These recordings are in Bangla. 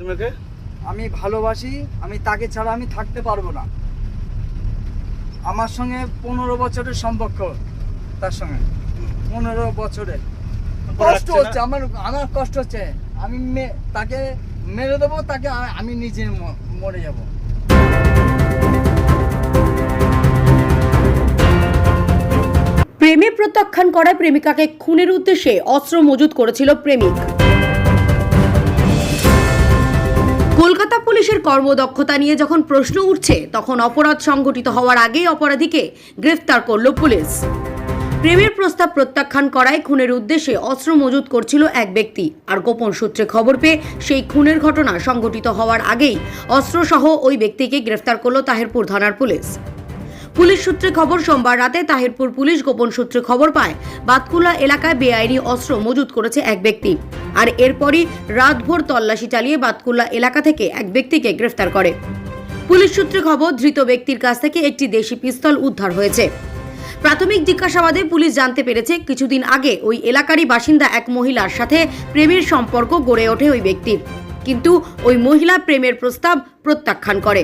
তোমাকে? আমি ভালোবাসি আমি তাকে ছাড়া আমি থাকতে পারব না। আমার সঙ্গে পনেরো বছরের সম্পর্ক তার সঙ্গে। পনেরো বছরের ভালো কষ্ট হচ্ছে আমার আমার কষ্ট হচ্ছে। আমি তাকে মেরে দেবো তাকে আমি নিজে মরে যাব। প্রেমে প্রত্যাখ্যান করায় প্রেমিকাকে খুনের উদ্দেশ্যে অস্ত্র মজুত করেছিল প্রেমিক। কলকাতা পুলিশের কর্মদক্ষতা নিয়ে যখন প্রশ্ন উঠছে, তখন অপরাধ সংঘটিত হওয়ার আগেই অপরাধীকে গ্রেফতার করল পুলিশ। প্রেমের প্রস্তাব প্রত্যাখ্যান করায় খুনের উদ্দেশ্যে অস্ত্র মজুত করছিল এক ব্যক্তি। আর গোপন সূত্রে খবর পেয়ে সেই খুনের ঘটনা সংঘটিত হওয়ার আগেই অস্ত্রসহ ওই ব্যক্তিকে গ্রেফতার করল তাহেরপুর থানার পুলিশ। পুলিশ সূত্রে খবর, সোমবার রাতে তাহিরপুর পুলিশ গোপন সূত্রে খবর পায়, বাতকুলা এলাকায় বেআইনি অস্ত্র মজুত করেছে এক ব্যক্তি। আর এরপরই রাতভর তল্লাশি চালিয়ে বাতকুল্লা এলাকা থেকে এক ব্যক্তিকে গ্রেফতার করে। পুলিশ সূত্রে খবর, ধৃত ব্যক্তির কাছ থেকে একটি দেশি পিস্তল উদ্ধার হয়েছে। প্রাথমিক জিজ্ঞাসাবাদে পুলিশ জানতে পেরেছে, কিছুদিন আগে ওই এলাকারই বাসিন্দা এক মহিলার সাথে প্রেমের সম্পর্ক গড়ে ওঠে ওই ব্যক্তির। কিন্তু ওই মহিলা প্রেমের প্রস্তাব প্রত্যাখ্যান করে।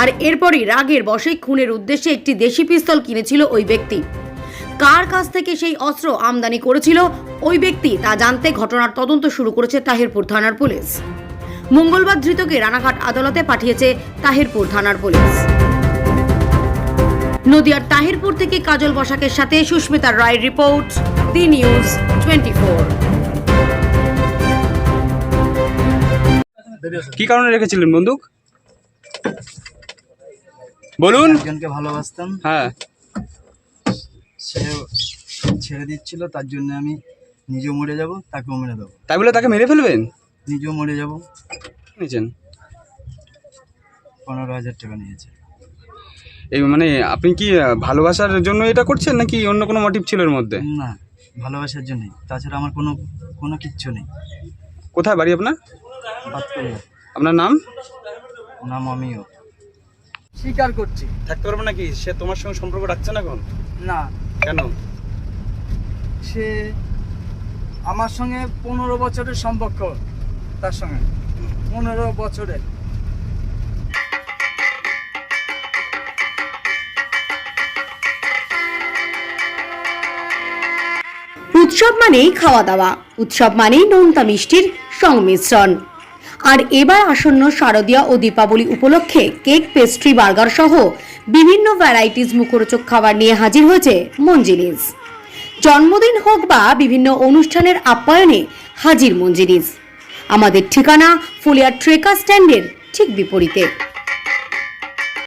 আর এরপরই রাগের বশে খুনের উদ্দেশ্যে একটি দেশি পিস্তল কিনেছিল ওই ব্যক্তি। কার কাছ থেকে সেই অস্ত্র আমদানি করেছিল ওই ব্যক্তি তা জানতে ঘটনার তদন্ত শুরু করেছে তাহিরপুর থানার পুলিশ। মঙ্গলবার ধৃতকে রানাঘাট আদালতে পাঠিয়েছে তাহিরপুর থানার পুলিশ। নদিয়ার তাহিরপুর থেকে কাজল বসাকের সাথে Sushmita Roy report, the news twenty four. কি কারণে রেখেছিলেন বন্দুক? বলুন। একজনকে ভালোবাসতাম। হ্যাঁ। সে ছেড়ে দিচ্ছিল তার জন্য আমি নিজেও মরে যাব তাকেও মেরে দেবো। তাই বলে তাকে মেরে ফেলবেন? নিজেও মরে যাব। নিয়েছেন। পনেরো হাজার টাকা নিয়েছে। এই মানে আপনি কি ভালোবাসার জন্য এটা করছেন নাকি অন্য কোনো মোটিভ ছিল এর মধ্যে? না ভালোবাসার জন্যই। তাছাড়া আমার কোনো কোনো কিচ্ছু নেই। কোথায় বাড়ি আপনার? আপনার নাম? নাম আমিও স্বীকার করছি। থাকতে পারবে নাকি? সে তোমার সঙ্গে সম্পর্ক রাখছে না এখন? না। কেন? সে আমার সঙ্গে পনেরো বছরের সম্পর্ক তার সঙ্গে। পনেরো বছরের উৎসব মানেই খাওয়া দাওয়া। উৎসব মানেই নোনতা মিষ্টির সংমিশ্রণ। আর এবার আসন্ন শারদীয়া ও দীপাবলি উপলক্ষে কেক পেস্ট্রি বার্গার সহ বিভিন্ন ভ্যারাইটিস মুখরোচক খাবার নিয়ে হাজির হয়েছে মঞ্জিনিস। জন্মদিন হোক বা বিভিন্ন অনুষ্ঠানের আপ্যায়নে হাজির মঞ্জিনিস। আমাদের ঠিকানা ফুলিয়ার ট্রেকার স্ট্যান্ডের ঠিক বিপরীতে।